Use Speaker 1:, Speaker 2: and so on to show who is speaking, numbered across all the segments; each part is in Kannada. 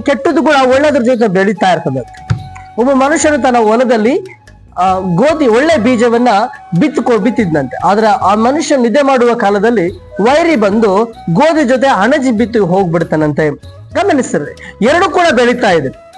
Speaker 1: ಕೆಟ್ಟದ್ದು ಕೂಡ ಒಳ್ಳೆದ್ರ ಜೊತೆ ಬೆಳೀತಾ ಇರ್ತದೆ. ಒಬ್ಬ ಮನುಷ್ಯನು ತನ್ನ ಹೊಲದಲ್ಲಿ ಆ, ಗೋಧಿ ಒಳ್ಳೆ ಬೀಜವನ್ನ ಬಿತ್ತುಕೊ ಬಿತ್ತಿದ್ನಂತೆ. ಆದ್ರೆ ಆ ಮನುಷ್ಯ ನಿದ್ದೆ ಮಾಡುವ ಕಾಲದಲ್ಲಿ ವೈರಿ ಬಂದು ಗೋಧಿ ಜೊತೆ ಹಣಜಿ ಬಿತ್ತು ಹೋಗ್ಬಿಡ್ತಾನಂತೆ. ಗಮನಿಸ್ತಾರೆ ಎರಡು ಕೂಡ ಬೆಳೀತಾ ಇದೆ.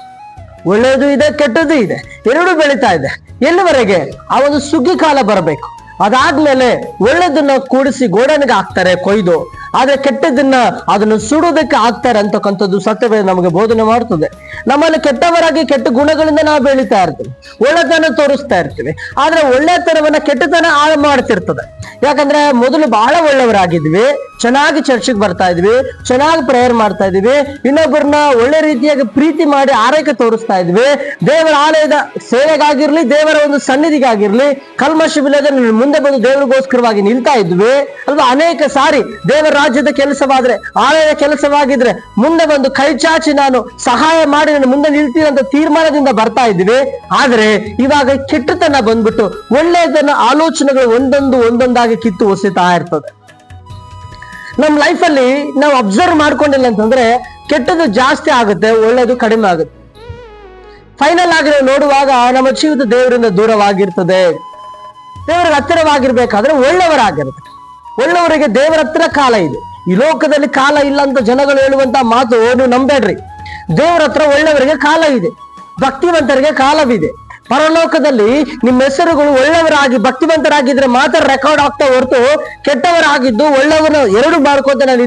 Speaker 1: ಒಳ್ಳೆಯದು ಇದೆ ಕೆಟ್ಟದ್ದು ಇದೆ. ಎರಡು ಬೆಳೀತಾ ಇದೆ. ಎಲ್ಲಿವರೆಗೆ? ಆ ಒಂದು ಸುಗ್ಗಿ ಕಾಲ ಬರಬೇಕು. ಅದಾದ್ಮೇಲೆ ಒಳ್ಳೆದನ್ನ ಕೂಡಿಸಿ ಗೋಡನಿಗೆ ಹಾಕ್ತಾರೆ ಕೊಯ್ದು. ಆದ್ರೆ ಕೆಟ್ಟದನ್ನ ಅದನ್ನು ಸುಡೋದಕ್ಕೆ ಆಗ್ತಾರೆ ಅಂತಕ್ಕಂಥದ್ದು ಸತ್ಯವೇ ನಮಗೆ ಬೋಧನೆ ಮಾಡ್ತದೆ. ನಮ್ಮಲ್ಲಿ ಕೆಟ್ಟವರಾಗಿ ಕೆಟ್ಟ ಗುಣಗಳಿಂದ ನಾವು ಬೆಳೀತಾ ಇರ್ತೀವಿ. ಒಳ್ಳೆತನ ತೋರಿಸ್ತಾ ಇರ್ತೀವಿ. ಆದ್ರೆ ಒಳ್ಳೆತನವನ್ನ ಕೆಟ್ಟತನ ಹಾಳು ಮಾಡ್ತಿರ್ತದೆ. ಯಾಕಂದ್ರೆ ಮೊದಲು ಬಹಳ ಒಳ್ಳೆಯವರಾಗಿದ್ವಿ. ಚೆನ್ನಾಗಿ ಚರ್ಚೆಗೆ ಬರ್ತಾ ಇದ್ವಿ. ಚೆನ್ನಾಗಿ ಪ್ರೇಯರ್ ಮಾಡ್ತಾ ಇದ್ವಿ. ಇನ್ನೊಬ್ಬರನ್ನ ಒಳ್ಳೆ ರೀತಿಯಾಗಿ ಪ್ರೀತಿ ಮಾಡಿ ಆರೈಕೆ ತೋರಿಸ್ತಾ ಇದ್ವಿ. ದೇವರ ಆಲಯದ ಸೇವೆಗಾಗಿರ್ಲಿ, ದೇವರ ಒಂದು ಸನ್ನಿಧಿಗಾಗಿರ್ಲಿ, ಕಲ್ಮಶವಿಲ್ಲದೆ ಮುಂದೆ ಬಂದು ದೇವರಿಗೋಸ್ಕರವಾಗಿ ನಿಲ್ತಾ ಇದ್ವಿ. ಅಲ್ವಾ? ಅನೇಕ ಸಾರಿ ದೇವರ ರಾಜ್ಯದ ಕೆಲಸವಾದ್ರೆ, ಆಲಯದ ಕೆಲಸವಾಗಿದ್ರೆ ಮುಂದೆ ಬಂದು ಕೈ ಚಾಚಿ ನಾನು ಸಹಾಯ ಮಾಡಿ ನಾನು ಮುಂದೆ ನಿಲ್ತೀನಿ ಅಂತ ತೀರ್ಮಾನದಿಂದ ಬರ್ತಾ ಇದ್ದೀವಿ. ಆದ್ರೆ ಇವಾಗ ಕೆಟ್ಟತನ ಬಂದ್ಬಿಟ್ಟು ಒಳ್ಳೆಯದನ್ನ ಆಲೋಚನೆಗಳು ಒಂದೊಂದು ಒಂದೊಂದಾಗಿ ಕಿತ್ತು ಒಸಿತಾ ಇರ್ತದೆ. ನಮ್ಮ ಲೈಫಲ್ಲಿ ನಾವು ಅಬ್ಸರ್ವ್ ಮಾಡ್ಕೊಂಡಿಲ್ಲ ಅಂತಂದ್ರೆ ಕೆಟ್ಟದ್ದು ಜಾಸ್ತಿ ಆಗುತ್ತೆ ಒಳ್ಳೇದು ಕಡಿಮೆ ಆಗುತ್ತೆ. ಫೈನಲ್ ಆಗಿ ನೋಡುವಾಗ ನಮ್ಮ ಜೀವಿತ ದೇವರಿಂದ ದೂರವಾಗಿರ್ತದೆ. ದೇವರಿಗೆ ಹತ್ತಿರವಾಗಿರ್ಬೇಕಾದ್ರೆ ಒಳ್ಳೆಯವರಾಗಿರುತ್ತೆ ಒಳ್ಳೆಯವರಿಗೆ ದೇವರ ಹತ್ರ ಕಾಲ ಇದೆ. ಈ ಲೋಕದಲ್ಲಿ ಕಾಲ ಇಲ್ಲ ಅಂತ ಜನಗಳು ಹೇಳುವಂತ ಮಾತು ನೀವು ನಂಬೇಡ್ರಿ ದೇವರ ಹತ್ರ ಒಳ್ಳೆಯವರಿಗೆ ಕಾಲ ಇದೆ. ಭಕ್ತಿವಂತರಿಗೆ ಕಾಲವಿದೆ. ಪರಲೋಕದಲ್ಲಿ ನಿಮ್ಮ ಹೆಸರುಗಳು ಒಳ್ಳೆಯವರಾಗಿ, ಭಕ್ತಿವಂತರಾಗಿದ್ರೆ ಮಾತ್ರ ರೆಕಾರ್ಡ್ ಆಗ್ತಾ ಹೊರತು ಕೆಟ್ಟವರಾಗಿದ್ದು ಒಳ್ಳೆಯವರು ಎರಡು ಮಾಡ್ಕೋತ ನಾನು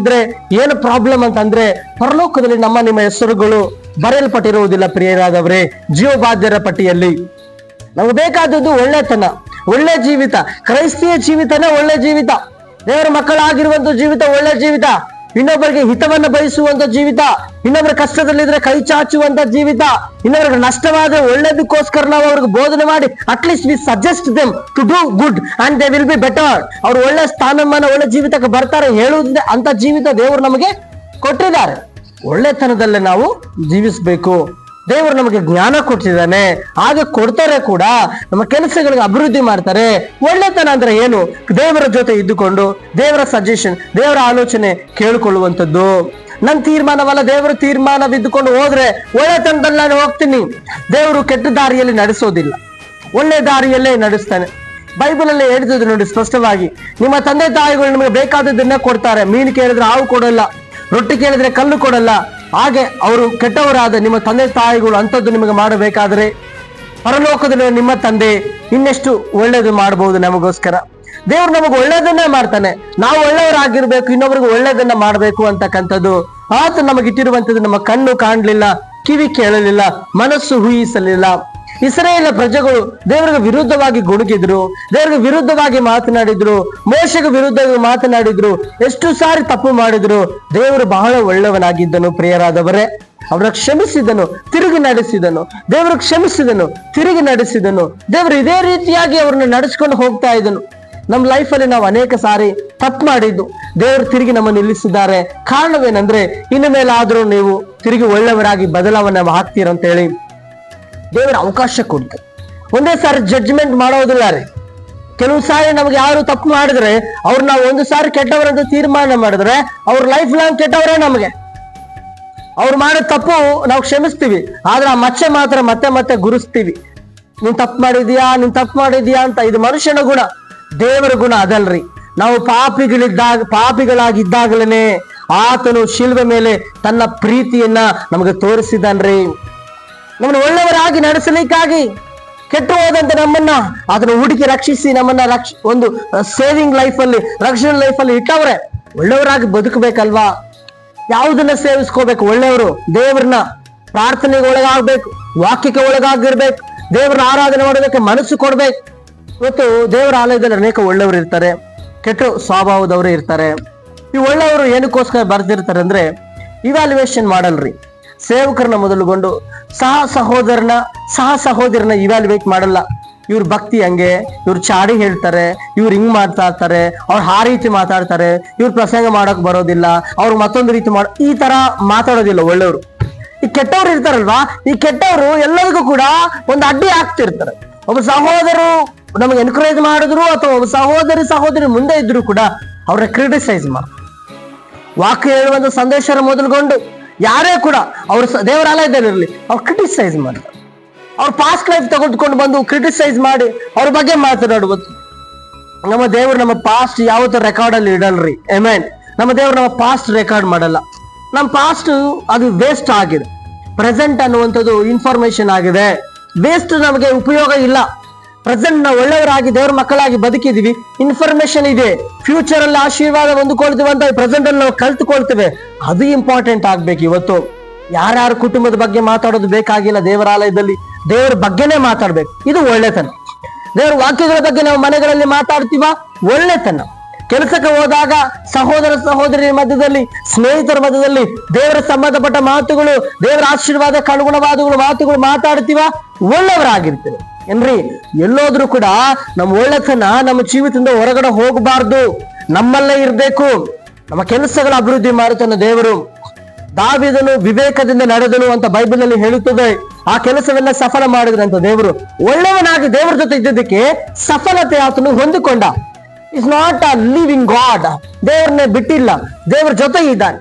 Speaker 1: ಏನು ಪ್ರಾಬ್ಲಮ್ ಅಂತಂದ್ರೆ ಪರಲೋಕದಲ್ಲಿ ನಮ್ಮ ನಿಮ್ಮ ಹೆಸರುಗಳು ಬರೆಯಲ್ಪಟ್ಟಿರುವುದಿಲ್ಲ ಪ್ರಿಯರಾದವರೇ. ಜೀವಬಾಧ್ಯರ ಪಟ್ಟಿಯಲ್ಲಿ. ನಮ್ಗೆ ಬೇಕಾದದ್ದು ಒಳ್ಳೆತನ, ಒಳ್ಳೆ ಜೀವಿತ, ಕ್ರೈಸ್ತಿಯ ಜೀವಿತನೇ ಒಳ್ಳೆ ಜೀವಿತ. ದೇವರ ಮಕ್ಕಳಾಗಿರುವಂತ ಜೀವಿತ, ಒಳ್ಳೆ ಜೀವಿತ. ಇನ್ನೊಬ್ಬರಿಗೆ ಹಿತವನ್ನ ಬಯಸುವಂತ ಜೀವಿತ. ಇನ್ನೊಬ್ಬರ ಕಷ್ಟದಲ್ಲಿದ್ರೆ ಕೈ ಚಾಚುವಂತ ಜೀವಿತ. ಇನ್ನೊಬ್ಬರಿಗೆ ನಷ್ಟವಾದ್ರೆ ಒಳ್ಳೇದಕ್ಕೋಸ್ಕರ ನಾವು ಅವ್ರಿಗೆ ಬೋಧನೆ ಮಾಡಿ at least we suggest them to do good and they will be better ಅವ್ರು ಒಳ್ಳೆ ಸ್ಥಾನಮಾನ, ಒಳ್ಳೆ ಜೀವಿತಕ್ಕೆ ಬರ್ತಾರೆ ಹೇಳುವುದ್ರೆ ಅಂತ ಜೀವಿತ ದೇವರು ನಮಗೆ ಕೊಟ್ಟಿದ್ದಾರೆ. ಒಳ್ಳೆತನದಲ್ಲೇ ನಾವು ಜೀವಿಸಬೇಕು. ದೇವರು ನಮಗೆ ಜ್ಞಾನ ಕೊಟ್ಟಿದ್ದಾನೆ, ಹಾಗೆ ಕೊಡ್ತಾರೆ ಕೂಡ ನಮ್ಮ ಕೆಲಸಗಳಿಗೆ ಅಭಿವೃದ್ಧಿ ಮಾಡ್ತಾರೆ. ಒಳ್ಳೆತನ ಅಂದ್ರೆ ಏನು? ದೇವರ ಜೊತೆ ಇದ್ದುಕೊಂಡು ದೇವರ ಸಜೆಷನ್ ದೇವರ ಆಲೋಚನೆ ಕೇಳಿಕೊಳ್ಳುವಂಥದ್ದು. ನನ್ನ ತೀರ್ಮಾನವಲ್ಲ, ದೇವರ ತೀರ್ಮಾನವಿದ್ದುಕೊಂಡು ಹೋದ್ರೆ ಒಳ್ಳೆತನದಲ್ಲಿ ನಾನು ಹೋಗ್ತೀನಿ. ದೇವರು ಕೆಟ್ಟ ದಾರಿಯಲ್ಲಿ ನಡೆಸೋದಿಲ್ಲ. ಒಳ್ಳೆ ದಾರಿಯಲ್ಲೇ ನಡೆಸ್ತಾನೆ. ಬೈಬಲ್ ಅಲ್ಲಿ ಹೇಳಿದ್ರು ನೋಡಿ ಸ್ಪಷ್ಟವಾಗಿ, ನಿಮ್ಮ ತಂದೆ ತಾಯಿಗಳು ನಿಮಗೆ ಬೇಕಾದದ್ದನ್ನ ಕೊಡ್ತಾರೆ. ಮೀನು ಕೇಳಿದ್ರೆ ಹಾವು ಕೊಡಲ್ಲ, ರೊಟ್ಟಿ ಕೇಳಿದ್ರೆ ಕಲ್ಲು ಕೊಡಲ್ಲ ಹಾಗೆ ಅವರು ಕೆಟ್ಟವರಾದ ನಿಮ್ಮ ತಂದೆ ತಾಯಿಗಳು ಅಂಥದ್ದು ನಿಮಗೆ ಮಾಡಬೇಕಾದರೆ ಪರಲೋಕದಲ್ಲಿ ನಿಮ್ಮ ತಂದೆ ಇನ್ನೆಷ್ಟು ಒಳ್ಳೇದು ಮಾಡಬಹುದು ನಮಗೋಸ್ಕರ. ದೇವ್ರು ನಮಗೆ ಒಳ್ಳೇದನ್ನೇ ಮಾಡ್ತಾನೆ. ನಾವು ಒಳ್ಳೆಯವರಾಗಿರ್ಬೇಕು, ಇನ್ನೊಬ್ರಿಗೆ ಒಳ್ಳೇದನ್ನ ಮಾಡಬೇಕು ಅಂತಕ್ಕಂಥದ್ದು ಆತ ನಮಗೆ ಇಟ್ಟಿರುವಂಥದ್ದು ನಮ್ಮ ಕಣ್ಣು ಕಾಣಲಿಲ್ಲ, ಕಿವಿ ಕೇಳಲಿಲ್ಲ, ಮನಸ್ಸು ಊಹಿಸಲಿಲ್ಲ. ಇಸ್ರೇಲ ಪ್ರಜೆಗಳು ದೇವರಿಗೆ ವಿರುದ್ಧವಾಗಿ ಗುಡುಗಿದ್ರು, ದೇವರಿಗೆ ವಿರುದ್ಧವಾಗಿ ಮಾತನಾಡಿದ್ರು, ಮೋಶಗೆ ವಿರುದ್ಧವಾಗಿ ಮಾತನಾಡಿದ್ರು, ಎಷ್ಟು ಸಾರಿ ತಪ್ಪು ಮಾಡಿದ್ರು, ದೇವರು ಬಹಳ ಒಳ್ಳೆಯವನಾಗಿದ್ದನು ಪ್ರಿಯರಾದವರೇ. ಅವರ ಕ್ಷಮಿಸಿದನು, ತಿರುಗಿ ನಡೆಸಿದನು, ದೇವರು ಕ್ಷಮಿಸಿದನು, ತಿರುಗಿ ನಡೆಸಿದನು, ದೇವರು ಇದೇ ರೀತಿಯಾಗಿ ಅವ್ರನ್ನ ನಡೆಸ್ಕೊಂಡು ಹೋಗ್ತಾ ಇದ್ದನು. ನಮ್ಮ ಲೈಫಲ್ಲಿ ನಾವು ಅನೇಕ ಸಾರಿ ತಪ್ಪು ಮಾಡಿದ್ದು, ದೇವರು ತಿರುಗಿ ನಮ್ಮ ನಿಲ್ಲಿಸಿದ್ದಾರೆ. ಕಾರಣವೇನಂದ್ರೆ, ಇನ್ನು ಮೇಲಾದ್ರೂ ನೀವು ತಿರುಗಿ ಒಳ್ಳೆಯವರಾಗಿ ಬದಲಾವಣೆ ಆಗ್ತೀರಂತ ಹೇಳಿ ದೇವರ ಅವಕಾಶ ಕೊಡ್ತಾರೆ ಒಂದೇ ಸಾರಿ ಜಡ್ಜ್ಮೆಂಟ್ ಮಾಡೋದಿಲ್ಲ ರೀ. ಕೆಲವು ಸಾರಿ ನಮ್ಗೆ ಯಾರು ತಪ್ಪು ಮಾಡಿದ್ರೆ ಅವ್ರು ನಾವು ಒಂದು ಸಾರಿ ಕೆಟ್ಟವರಂತ ತೀರ್ಮಾನ ಮಾಡಿದ್ರೆ ಅವ್ರ ಲೈಫ್ ಲಾಂಗ್ ಕೆಟ್ಟವರೇ ನಮಗೆ. ಅವ್ರು ಮಾಡೋ ತಪ್ಪು ನಾವು ಕ್ಷಮಿಸ್ತೀವಿ. ಆದ್ರೆ ಆ ಮಚ್ಚೆ ಮಾತ್ರ ಮತ್ತೆ ಮತ್ತೆ ಗುರುಸ್ತೀವಿ. ನೀನ್ ತಪ್ಪು ಮಾಡಿದ್ಯಾ, ನೀನ್ ತಪ್ಪು ಮಾಡಿದ್ಯಾ ಅಂತ ಇದು ಮನುಷ್ಯನ ಗುಣ. ದೇವರ ಗುಣ ಅದಲ್ರಿ. ನಾವು ಪಾಪಿಗಳಿದ್ದಾಗ ಪಾಪಿಗಳಾಗಿದ್ದಾಗಲೇ ಆತನು ಶಿಲ್ವೆ ಮೇಲೆ ತನ್ನ ಪ್ರೀತಿಯನ್ನ ನಮಗೆ ತೋರಿಸಿದನ್ರಿ ನಮ್ಮನ್ನು ಒಳ್ಳೆಯವರಾಗಿ ನಡೆಸಲಿಕ್ಕಾಗಿ ಕೆಟ್ಟು ಹೋದಂತ ನಮ್ಮನ್ನ ಅದನ್ನು ಹುಡುಕಿ ರಕ್ಷಿಸಿ ನಮ್ಮನ್ನ ರಕ್ಷ, ಒಂದು ಸೇವಿಂಗ್ ಲೈಫ್ ಅಲ್ಲಿ, ರಕ್ಷಣೆ ಲೈಫ್ ಅಲ್ಲಿ ಇಟ್ಟವ್ರೆ. ಒಳ್ಳೆಯವರಾಗಿ ಬದುಕಬೇಕಲ್ವಾ? ಯಾವುದನ್ನ ಸೇವಿಸ್ಕೋಬೇಕು? ಒಳ್ಳೆಯವರು ದೇವ್ರನ್ನ ಪ್ರಾರ್ಥನೆಗೆ ಒಳಗಾಗ್ಬೇಕು, ವಾಕ್ಯಕ್ಕೆ ಒಳಗಾಗಿರ್ಬೇಕು ದೇವ್ರ ಆರಾಧನೆ ಮಾಡೋದಕ್ಕೆ ಮನಸ್ಸು ಕೊಡ್ಬೇಕು. ಇವತ್ತು ದೇವರ ಆಲಯದಲ್ಲಿ ಅನೇಕ ಒಳ್ಳೆಯವರು ಇರ್ತಾರೆ ಕೆಟ್ಟ ಸ್ವಭಾವದವರು ಇರ್ತಾರೆ. ಈ ಒಳ್ಳೆಯವರು ಏನಕ್ಕೋಸ್ಕರ ಬರ್ದಿರ್ತಾರೆ ಅಂದ್ರೆ ಇವ್ಯಾಲ್ಯೂಯೇಷನ್ ಮಾಡಲ್ರಿ. ಸೇವಕರನ್ನ ಮೊದಲುಗೊಂಡು ಸಹ ಸಹೋದರನ ಸಹ ಸಹೋದರನ ಇವ್ಯಾಲ್ಯೂಯೇಟ್ ಮಾಡಲ್ಲ. ಇವ್ರ ಭಕ್ತಿ ಹಂಗೆ, ಇವ್ರು ಚಾಡಿ ಹೇಳ್ತಾರೆ, ಇವ್ರು ಹಿಂಗ್ ಇರ್ತಾರೆ ಅವ್ರು ಆ ರೀತಿ ಮಾತಾಡ್ತಾರೆ, ಇವ್ರು ಪ್ರಸಂಗ ಮಾಡಕ್ ಬರೋದಿಲ್ಲ, ಅವ್ರು ಮತ್ತೊಂದು ರೀತಿ ಮಾಡ, ಈ ತರ ಮಾತಾಡೋದಿಲ್ಲ ಒಳ್ಳೆಯವರು. ಈ ಕೆಟ್ಟವ್ರು ಇರ್ತಾರಲ್ವಾ, ಈ ಕೆಟ್ಟವರು ಎಲ್ಲರಿಗೂ ಕೂಡ ಒಂದು ಅಡ್ಡಿ ಆಗ್ತಿರ್ತಾರೆ. ಒಬ್ಬ ಸಹೋದರು ನಮಗೆ ಎನ್ಕರೇಜ್ ಮಾಡಿದ್ರು ಅಥವಾ ಒಬ್ಬ ಸಹೋದರಿ ಸಹೋದರಿ ಮುಂದೆ ಇದ್ರು ಕೂಡ ಅವ್ರನ್ನ ಕ್ರಿಟಿಸೈಸ್ ಮಾಡ. ವಾಕ್ಯ ಹೇಳುವಂತ ಸಂದೇಶ ಮೊದಲುಗೊಂಡು. ಯಾರೇ ಕೂಡ ಅವ್ರು ದೇವರ ಆಲಯದಲ್ಲಿರಲಿ ಅವ್ರು ಕ್ರಿಟಿಸೈಸ್ ಮಾಡ್ತಾರೆ. ಅವ್ರ ಪಾಸ್ಟ್ ಲೈಫ್ ತೆಗೆದುಕೊಂಡು ಬಂದು ಕ್ರಿಟಿಸೈಸ್ ಮಾಡಿ ಅವ್ರ ಬಗ್ಗೆ ಮಾತನಾಡುವುದು ನಮ್ಮ ದೇವರು ನಮ್ಮ ಪಾಸ್ಟ್ ಯಾವತ್ತೂ ರೆಕಾರ್ಡ್ ಅಲ್ಲಿ ಇಡಲ್ರಿ. ಎಮೇನ್ ನಮ್ಮ ದೇವರು ನಮ್ಮ ಪಾಸ್ಟ್ ರೆಕಾರ್ಡ್ ಮಾಡಲ್ಲ. ನಮ್ಮ ಪಾಸ್ಟ್ ಅದು ವೇಸ್ಟ್ ಆಗಿದೆ. ಪ್ರೆಸೆಂಟ್ ಅನ್ನುವಂಥದ್ದು ಇನ್ಫಾರ್ಮೇಶನ್ ಆಗಿದೆ. ವೇಸ್ಟ್ ನಮಗೆ ಉಪಯೋಗ ಇಲ್ಲ. ಪ್ರೆಸೆಂಟ್ ನಾವು ಒಳ್ಳೆಯವರಾಗಿ ದೇವರ ಮಕ್ಕಳಾಗಿ ಬದುಕಿದೀವಿ. ಇನ್ಫಾರ್ಮೇಶನ್ ಇದೆ. ಫ್ಯೂಚರ್ ಅಲ್ಲಿ ಆಶೀರ್ವಾದ ಹೊಂದ್ಕೊಳ್ತೀವಿ ಅಂತ ಪ್ರೆಸೆಂಟ್ ಅಲ್ಲಿ ನಾವು ಕಲ್ತ್ಕೊಳ್ತೇವೆ. ಅದು ಇಂಪಾರ್ಟೆಂಟ್ ಆಗ್ಬೇಕು ಇವತ್ತು. ಯಾರ್ಯಾರ ಕುಟುಂಬದ ಬಗ್ಗೆ ಮಾತಾಡೋದು ಬೇಕಾಗಿಲ್ಲ ದೇವರಾಲಯದಲ್ಲಿ. ದೇವರ ಬಗ್ಗೆನೇ ಮಾತಾಡ್ಬೇಕು. ಇದು ಒಳ್ಳೆತನ. ದೇವರ ವಾಕ್ಯಗಳ ಬಗ್ಗೆ ನಾವು ಮನೆಗಳಲ್ಲಿ ಮಾತಾಡ್ತೀವ? ಒಳ್ಳೆತನ. ಕೆಲಸಕ್ಕೆ ಹೋದಾಗ ಸಹೋದರ ಸಹೋದರಿಯ ಮಧ್ಯದಲ್ಲಿ, ಸ್ನೇಹಿತರ ಮಧ್ಯದಲ್ಲಿ ದೇವರ ಸಂಬಂಧಪಟ್ಟ ಮಾತುಗಳು, ದೇವರ ಆಶೀರ್ವಾದಕ್ಕೆ ಅನುಗುಣವಾದಗಳು ಮಾತುಗಳು ಮಾತಾಡ್ತೀವ? ಒಳ್ಳೆಯವರಾಗಿರ್ತೇವೆ. ಏನ್ರಿ? ಎಲ್ಲೋದ್ರೂ ಕೂಡ ನಮ್ಮ ಒಳ್ಳೆತನ ನಮ್ಮ ಜೀವಿತದಿಂದ ಹೊರಗಡೆ ಹೋಗಬಾರ್ದು. ನಮ್ಮಲ್ಲೇ ಇರಬೇಕು. ನಮ್ಮ ಕೆಲಸಗಳ ಅಭಿವೃದ್ಧಿ ಮಾಡುತ್ತಾನೆ ದೇವರು. ದಾವಿದನು ವಿವೇಕದಿಂದ ನಡೆದನು ಅಂತ ಬೈಬಲ್ನಲ್ಲಿ ಹೇಳುತ್ತದೆ. ಆ ಕೆಲಸವೆಲ್ಲ ಸಫಲ ಅಂತ ದೇವರು. ಒಳ್ಳೆಯವನಾಗಿ ದೇವರ ಜೊತೆ ಇದ್ದಿದ್ದಕ್ಕೆ ಸಫಲತೆ ಆತನು ಹೊಂದಿಕೊಂಡ. Is not a living god ದೇವರನ್ನೇ ಬಿಟ್ಟಿಲ್ಲ. ದೇವರ ಜೊತೆ ಇದ್ದಾನೆ.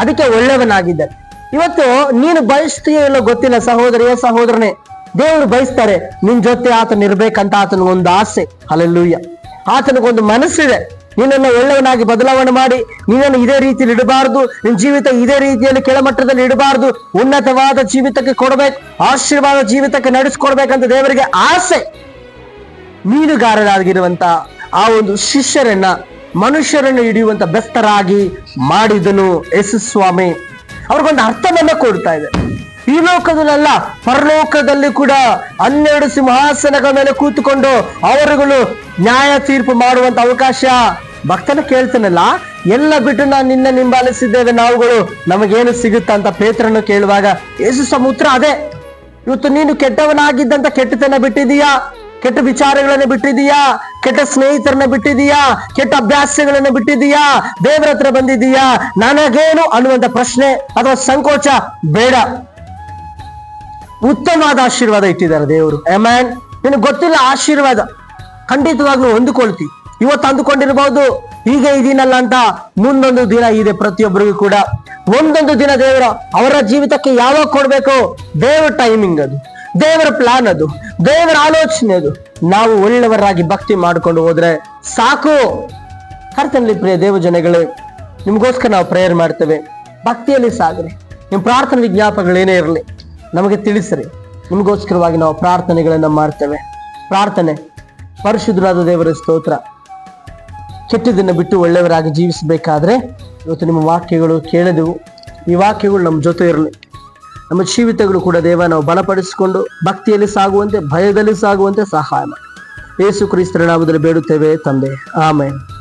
Speaker 1: ಅದಕ್ಕೆ ಒಳ್ಳೆಯವನಾಗಿದ್ದಾನೆ. ಇವತ್ತು ನೀನು ಬಯಸ್ತೀಯೋ ಗೊತ್ತಿಲ್ಲ ಸಹೋದರಿಯ, ಸಹೋದರನೇ. ದೇವರು ಬಯಸ್ತಾರೆ, ನಿನ್ ಜೊತೆ ಆತನ ಇರ್ಬೇಕಂತ ಆತನಿಗೊಂದು ಆಸೆ. ಅಲ್ಲೂಯ್ಯ ಆತನಿಗೊಂದು ಮನಸ್ಸಿದೆ. ನಿನ್ನನ್ನು ಒಳ್ಳೆಯವನಾಗಿ ಬದಲಾವಣೆ ಮಾಡಿ, ನಿನ್ನನ್ನು ಇದೇ ರೀತಿಯಲ್ಲಿ ಇಡಬಾರದು, ನಿನ್ನ ಜೀವಿತ ಇದೇ ರೀತಿಯಲ್ಲಿ ಕೆಳಮಟ್ಟದಲ್ಲಿ ಇಡಬಾರದು. ಉನ್ನತವಾದ ಜೀವಿತಕ್ಕೆ ಕೊಡಬೇಕು, ಆಶೀರ್ವಾದ ಜೀವಿತಕ್ಕೆ ನಡೆಸ್ಕೊಡ್ಬೇಕಂತ ದೇವರಿಗೆ ಆಸೆ. ಮೀನುಗಾರರಾಗಿರುವಂತ ಆ ಒಂದು ಶಿಷ್ಯರನ್ನ, ಮನುಷ್ಯರನ್ನು ಹಿಡಿಯುವಂತ ಬೆಸ್ತರಾಗಿ ಮಾಡಿದನು ಯೇಸು ಸ್ವಾಮಿ. ಅವ್ರಿಗೊಂದು ಅರ್ಥವನ್ನ ಕೊಡ್ತಾ ಇದೆ. ಈ ಲೋಕದಲ್ಲ ಪರಲೋಕದಲ್ಲಿ ಕೂಡ ಹನ್ನೆರಡು ಸಿಂಹಾಸನಗಳ ಮೇಲೆ ಕೂತುಕೊಂಡು ಅವರುಗಳು ನ್ಯಾಯ ತೀರ್ಪು ಮಾಡುವಂತ ಅವಕಾಶ ಭಕ್ತನ ಕೇಳ್ತಾನಲ್ಲ? ಎಲ್ಲ ಬಿಟ್ಟು ನಾನು ನಿನ್ನ ನಿಂಬಾಲಿಸಿದ್ದೇವೆ ನಾವುಗಳು ನಮಗೇನು ಸಿಗುತ್ತ ಅಂತ ಪೇತ್ರನ್ನು ಕೇಳುವಾಗ, ಯೇಸು ಸಮುದ್ರ ಅದೇ. ಇವತ್ತು ನೀನು ಕೆಟ್ಟವನಾಗಿದ್ದಂತ ಕೆಟ್ಟತನ ಬಿಟ್ಟಿದೀಯಾ ಕೆಟ್ಟ ವಿಚಾರಗಳನ್ನ ಬಿಟ್ಟಿದೀಯಾ ಕೆಟ್ಟ ಸ್ನೇಹಿತರನ್ನ ಬಿಟ್ಟಿದೀಯಾ ಕೆಟ್ಟ ಅಭ್ಯಾಸಗಳನ್ನ ಬಿಟ್ಟಿದೀಯಾ ದೇವರ ಹತ್ರ ಬಂದಿದೀಯಾ ನನಗೇನು ಅನ್ನುವಂತ ಪ್ರಶ್ನೆ ಅಥವಾ ಸಂಕೋಚ ಬೇಡ. ಉತ್ತಮವಾದ ಆಶೀರ್ವಾದ ಇಟ್ಟಿದ್ದಾರೆ ದೇವರು. ಎಮ್ಯಾನ್ ನಿನಗೆ ಗೊತ್ತಿಲ್ಲ ಆಶೀರ್ವಾದ, ಖಂಡಿತವಾಗ್ಲೂ ಹೊಂದಿಕೊಳ್ತಿ. ಇವತ್ತು ಅಂದುಕೊಂಡಿರ್ಬೋದು, ಹೀಗೆ ಇದೀನಲ್ಲ ಅಂತ ಮುಂದೊಂದು ದಿನ ಇದೆ ಪ್ರತಿಯೊಬ್ಬರಿಗೂ ಕೂಡ. ಒಂದೊಂದು ದಿನ ದೇವರ, ಅವರ ಜೀವಿತಕ್ಕೆ ಯಾವಾಗ ಕೊಡ್ಬೇಕು, ದೇವರ ಟೈಮಿಂಗ್ ಅದು, ದೇವರ ಪ್ಲಾನ್ ಅದು, ದೇವರ ಆಲೋಚನೆ ಅದು. ನಾವು ಒಳ್ಳೆಯವರಾಗಿ ಭಕ್ತಿ ಮಾಡ್ಕೊಂಡು ಹೋದ್ರೆ ಸಾಕು. ಕರ್ತನಲ್ಲಿ ಪ್ರಿಯ ದೇವ ಜನಗಳೇ ನಿಮಗೋಸ್ಕರ ನಾವು ಪ್ರೇಯರ್ ಮಾಡ್ತೇವೆ. ಭಕ್ತಿಯಲ್ಲಿ ಸಾಗ್ರಿ. ನಿಮ್ಮ ಪ್ರಾರ್ಥನೆ ವಿಜ್ಞಾಪಗಳೇನೇ ಇರಲಿ. ನಮಗೆ ತಿಳಿಸ್ರಿ. ನಿಮಗೋಸ್ಕರವಾಗಿ ನಾವು ಪ್ರಾರ್ಥನೆಗಳನ್ನು ಮಾಡ್ತೇವೆ. ಪ್ರಾರ್ಥನೆ, ಪರಿಶುದ್ಧರಾದ ದೇವರ ಸ್ತೋತ್ರ. ಕೆಟ್ಟದನ್ನು ಬಿಟ್ಟು ಒಳ್ಳೆಯವರಾಗಿ ಜೀವಿಸಬೇಕಾದ್ರೆ ಇವತ್ತು ನಿಮ್ಮ ವಾಕ್ಯಗಳು ಕೇಳಿದೆವು. ಈ ವಾಕ್ಯಗಳು ನಮ್ಮ ಜೊತೆ ಇರಲಿ. ನಮ್ಮ ಜೀವಿತಗಳು ಕೂಡ ದೇವ ನಾವು ಬಲಪಡಿಸಿಕೊಂಡು ಭಕ್ತಿಯಲ್ಲಿ ಸಾಗುವಂತೆ, ಭಯದಲ್ಲಿ ಸಾಗುವಂತೆ ಸಹಾಯ ಮಾಡಿ. ಯೇಸು ಕ್ರಿಸ್ತರ ನಾಮದಲ್ಲಿ ಬೇಡುತ್ತೇವೆ ತಂದೆ. ಆಮೇಲೆ